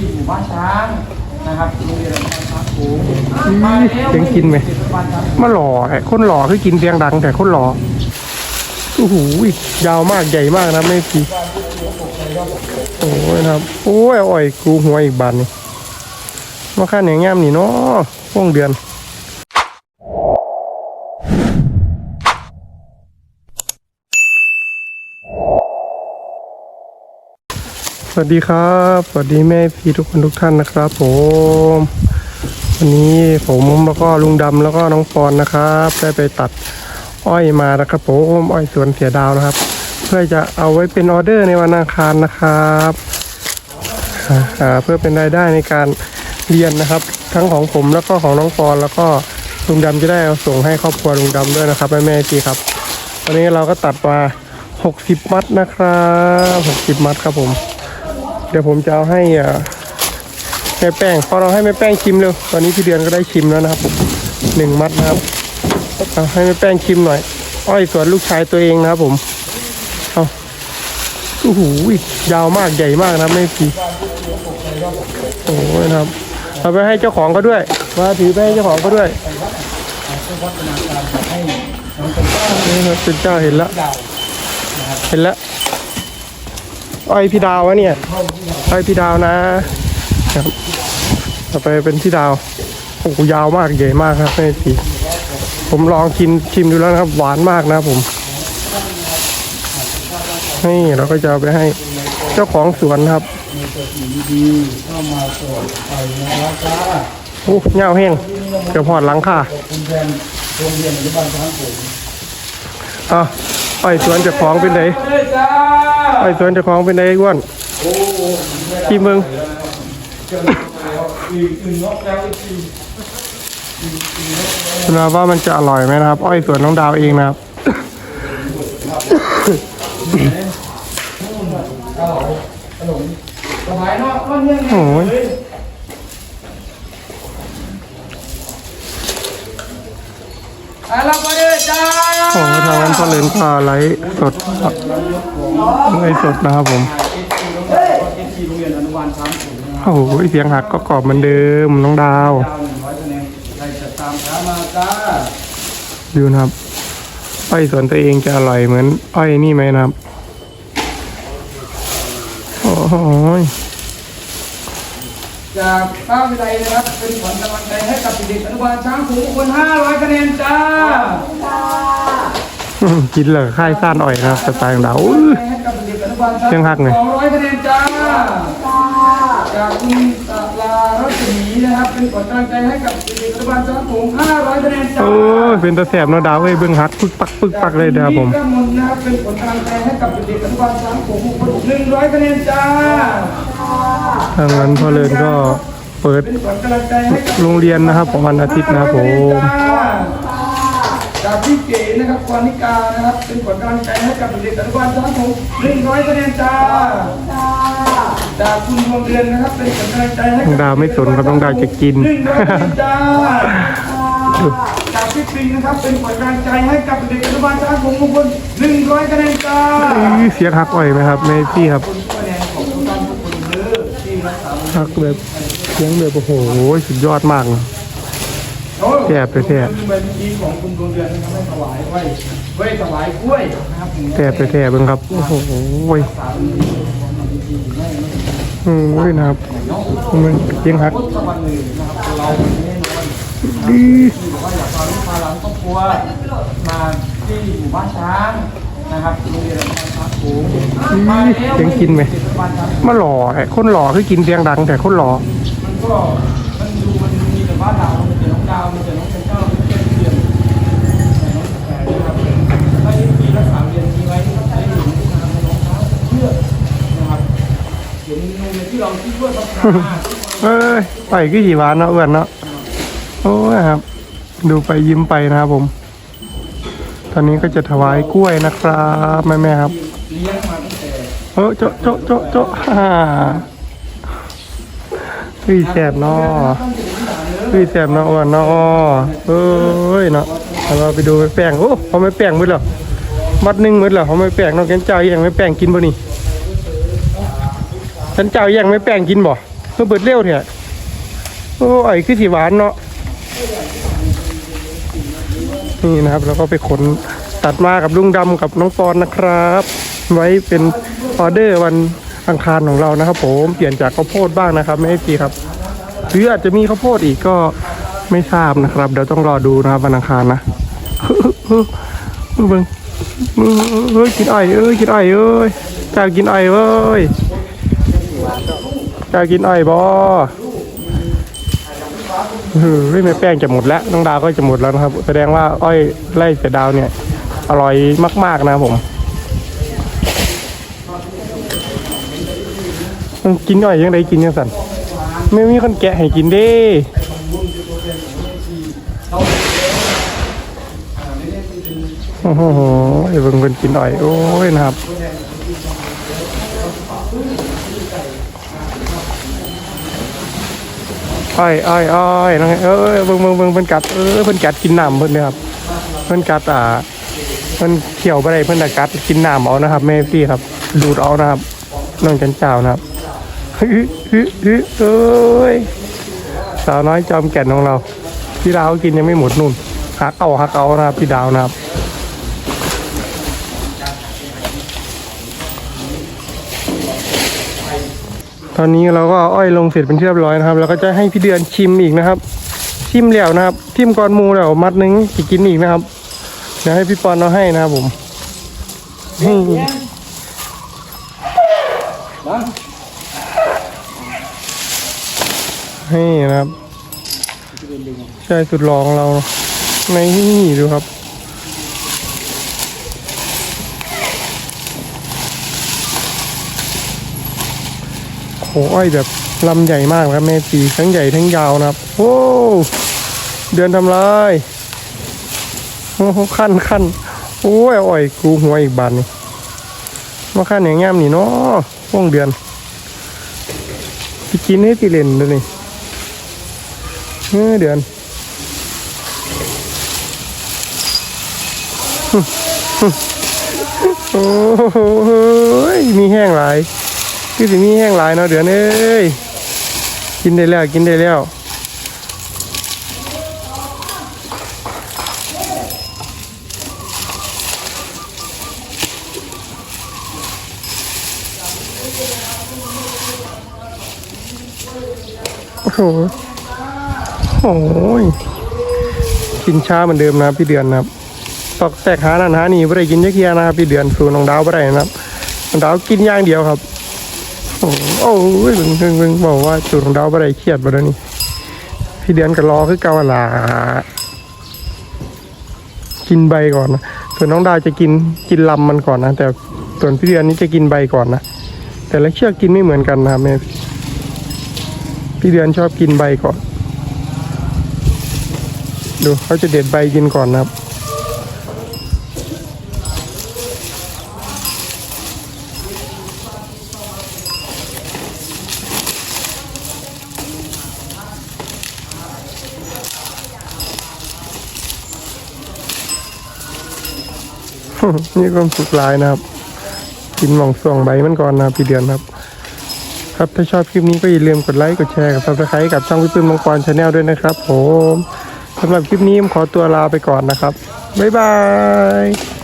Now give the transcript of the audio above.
ที่หมู่บ้านช้างนะครับโรงเรียนอนุบานช้างสูงอื้อมาแล้วเสียงกินไหม มาหล่อไอ้คนหล่อคือกินเสียงดังแต่คนหล่อโอ้โหยาวมากใหญ่มากนะไม่พีโอ้ยนะครับ โอ้ยอ่อยกูหัวอีกบานนี่มาข้าเหนียงงามนี่เนาะว่วงเดือน วัสดีครับ สวัสดีแม่พี่ทุกคนทุกท่านนะครับ ผม วันนี้ผมแล้วก็ลุงดำแล้วก็น้องปอนนะครับ ได้ไปตัดอ้อยมานะครับผมอ้อยสวนเสียดาวนะครับ เพื่อจะเอาไว้เป็นออเดอร์ในวันอังคารนะครับเพื่อเป็นรายได้ในการเรียนนะครับ ทั้งของผมแล้วก็ของน้องปอนแล้วก็ลุงดำจะได้เอาส่งให้ครอบครัวลุงดำด้วยนะครับแม่แม่จีครับวันนี้เราก็ตัดมา60 มัดนะครับ 60 มัดครับผม เดี๋ยวผมจะเอาให้แม่แป้งพอเราให้แม่แป้งชิมเร็วตอนนี้พี่เดือนก็ได้ชิมแล้วนะครับหนึ่งมัดนะครับเอาให้แม่แป้งชิมหน่อย อ้อยสวนลูกชายตัวเองนะครับผมเอาโอ้โหยาวมากใหญ่มากนะไม่พีโอ้ยนะครับเอาไปให้เจ้าของก็ด้วยมาถือไปให้เจ้าของก็ด้วยนี่ครับเป็นเจ้าเห็นแล้วเห็นแล้ว อ้อยพี่ดาววะเนี่ยอ้อยพี่ดาวนะครับต่อไปเป็นที่ดาวโอ้ยาวมากใหญ่มากครับแม่พีผมลองกินชิมดูแล้วนะครับ หวานมากนะผมนี่เราก็จะเอาไปให้เจ้าของสวนครับดีๆเข้ามาตรวจไปนะครับจ้าโอ้เงาแห้งเกือบหอดหลังค่ะคุณแทนโรงเรียนอนล้างสูงอะ อ้อยสวนเจ้าของเป็นไงเฮ้ยจ้าอ้อยสวนเจ้าของเป็นไงอ้วนที่มึงอีกอึ่งนกแล้วว่ามันจะอร่อยไหมนะครับ อ้อยสวนน้องดาวเองนะครับสบายเนาะก้อนเงี้ยโอ้ยอะรับมาเลยจ้า โอ้โหทางนั้นพ่อเลนก็ไลฟ์สดไลฟ์สดนะครับผมโอ้โหเสียงหักก็กรอบเหมือนเดิมน้องดาวดูนะครับอ้อยสวนตัวเองจะอร่อยเหมือนอ้อยนี่ไหมนะครับ โอ้โห จากข้าววิไลนะครับเป็นขวัญกำลังใจให้กับเด็กๆอนุบาลช้างสูงคน500คะแนนจ้ากินเลยค่ายซ่านอ้อยนะครับสไตล์ของดาวอื้อให้กับเด็กๆอนุบาลช้างเชียงฮักหน่อย200คะแนนจ้าจากคุณตาลารัศมีนะครับเป็นขวัญกำลังใจให้กับเด็กๆอนุบาลช้างสูง500คะแนนจ้าโอ้ยเป็นตะแสบเนาะดาวเอ้ยเบิ้งฮักปึกปักปึกปักเลยเด้อผมจากคุณนิกมลนะครับเป็นผลกำลังใจให้กับเด็กๆอนุบาลช้างสูงคนหนึ่งร้อยคะแนนจ้าทางนั้นพ่อเลินก็เปิดเป็นขวัญกำลังใจให้กับ โรงเรียนนะครับของวันอาทิตย์นะครับผม จากพี่เก๋นะครับกวานิกานะครับ เป็นผลกำลังใจให้กับเด็กอนุบาลช้างผมหนึ่งร้อยคะแนนจ้าจา กคุณดวงเดือนนะครับเป็นผลกำลังใจให้น้องกับดาวไม่สนครับน้องดาวจะกิน หนึ่งร้อยคะแนนจ้าจากพี่ปิงนะครับเป็นผลกำลังใจให้กับเด็กอนุบาลช้างผมทุกคนหนึ่งร้อยคะแนนจ้าอื้อเสียงฮักอ้อยไหมครับแม่พี่ครับคะแนนของทุกท่านทุกคนเด้อที่รักษาฮักแบบเสียงแบบโอ้โหสุดยอดมากเลยแซ่บไปแซ่บเป็นทีของคุณดวงเดือนนะครับให้ถวายไว้ไว้ถวายกล้วยนะครับแสบไปแสบเบิ้งครับโอ้โห สามปีโอ้ยนะครับมั นเสียงฮักพุทธวันหนึ่งนะครับเราแน่นอนดีที่บอกว่าอยากพาลูกพาหลานครอบครัวมาที่หมู่บ้านช้างนะครับโรงเรียนอนุบาลช้างสูงมาแล้วเสียงกินไหมมาหล่อแหละคนหล่อคือกินเสียงดังแต่คนหล่อมันก็มันดูมันมีแต่บ้านดาวมันแต่น้องดาวมันแต่น้องนเรียนแต่น้องแฝดนะครับถ้าที่ปีละสามเดือนมีไว้ให้หนูนะครับให้น้องเขาเชื่อนะครับ เห็นโรงเรียนที่เราที่ช่วยพัฒนาเอ้ยไปคือสีหวานเนาะเอื้อนเนาะโอ้ยครับ ดูไปยิ้มไปนะครับผม ตอนนี้ก็จะถวายกล้วยนะครับแม่แม่ๆครับเลี้ยงมาตั้งแต่เออโจะโจะโจะโจะฮ่าพี่แสบเนาะพี่แสบเนาะอ้วนเนาะเอ้ยเนาะเอาเราไปดูไม่แป้งโอ้เขาไม่แป้งมืดเหรอมัดหนึ่งมืดเหรอเขาไม่แป้งเนาะแกนเจ้ายังไม่แป้งกินบ่นี่ ฉันเจ้ายังไม่แป้งกินบ่ก็เบิดเร็วเถอะโอ้ไอ้คือสีหวานเนาะนี่นะครับแล้วก็ไปขนตัดมากับลุงดำกับน้องปอนนะครับ ไว้เป็นออเดอร์วันอังคารของเรานะครับผมเปลี่ยนจากข้าวโพดบ้างนะครับไม่ให้ปีครับหรืออาจจะมีข้าวโพดอีกก็ไม่ทราบนะครับเดี๋ยวต้องรอดูนะครับวันอังคารนะเบิ่งเอ้ยกินไอ้เอ้ยกินไอ้เอ้ยกล้ากินไอ้อยเว้ย กล้ากินอ้อยบ่เฮ้ยแม่แป้งจะหมดแล้วน้องดาวก็จะหมดแล้วนะครับ แสดงว่าอ้อยไล่เสือดาวเนี่ย อร่อยมากๆนะครับผมมันกินอ้อยยังไงกินยังสันไม่มีคนแกะให้กินด้โอ้โหไอ้เบิ่งเพิ่นกินหน่อย โอ้ยนะครับ อ้อยอ้อยอ้อยนะเอ้ยเบิ่งเบิ่งเบิ่งเพิ่นกัดเออเพิ่นกัดกินน้ำเพิ่นนี่ยครับเพิ่นกัดอ่าเพิ่นเขี่ยวไปได้เพิ่นน่ะกัดกินน้ำเอานะครับแม่พี่ครับ ดูดเอานะครับน้องจันเจ้านะครับฮึฮึฮึเอ้ยสาวน้อยจอมแก่นของเรา พี่ดาวกินยังไม่หมดนู่นหักเอาหักเอานะครับพี่ดาวนะครับ ตอนนี้เราก็อ้อยลงเสร็จเป็นที่เรียบร้อยนะครับ แล้วก็จะให้พี่เดือนชิมอีกนะครับ ชิมแล้วนะครับชิมก่อนมูแล้วมัดหนึงจะกินอีกนะครับเดี๋ยวให้พี่ปอนเอาให้นะครับผมนี่มาให้นะครับใช่สุดรองเราในนี่ดูครับ โอ้อ้อยแบบลำใหญ่มากครับแม่ปีทั้งใหญ่ทั้งยาวนะครับโอ้เดือนทำลายโอ้ขั้นขั้นโอ้ยอ้อยกูหัวอีกบานนี่มาขั้นอย่างงามนี่เนาะว่องเดือนไปกินให้ติเล่นเลยนี่เออเดือนโอ้โหมีแห้งหลาย คือสิมีแห้งหลายเนาะเดือนเอ้ยกินได้แล้วกินได้แล้วโอ้โหโอ้ยกินช้าเหมือนเดิมนะพี่เดือนนะครับตอกแตกหานันหานี่ไม่ได้กินยักเยียนะครับพี่เดือนสูน้องดาวไม่ได้นะครับน้องดาวกินอย่างเดียวครับ โอ้โหโอ้ยเพิ่งเพิ่งเพิ่งบอกว่าจุดของดาวบ่ได้เครียดบ่ได้นี่พี่เดือนก็รอคือเกาหลากินใบก่อนนะส่วนน้องดาวจะกินกินลำมันก่อนนะ แต่ส่วนพี่เดือนนี้จะกินใบก่อนนะแต่ละเชือกกินไม่เหมือนกันนะครับแม่พี่เดือนชอบกินใบก่อน ดูเขาจะเด็ดใบกินก่อนนะครับ นี่ความสุขหลายนะครับ กินหม่องส่องใบมันก่อนนะพี่เดือนครับ ครับถ้าชอบคลิปนี้ก็อย่าลืมกดไลค์กดแชร์กับซับสไครต์กับช่องพี่ปื้มมังกรชาแนลด้วยนะครับผมสำหรับคลิปนี้ผมขอตัวลาไปก่อนนะครับ บ๊ายบาย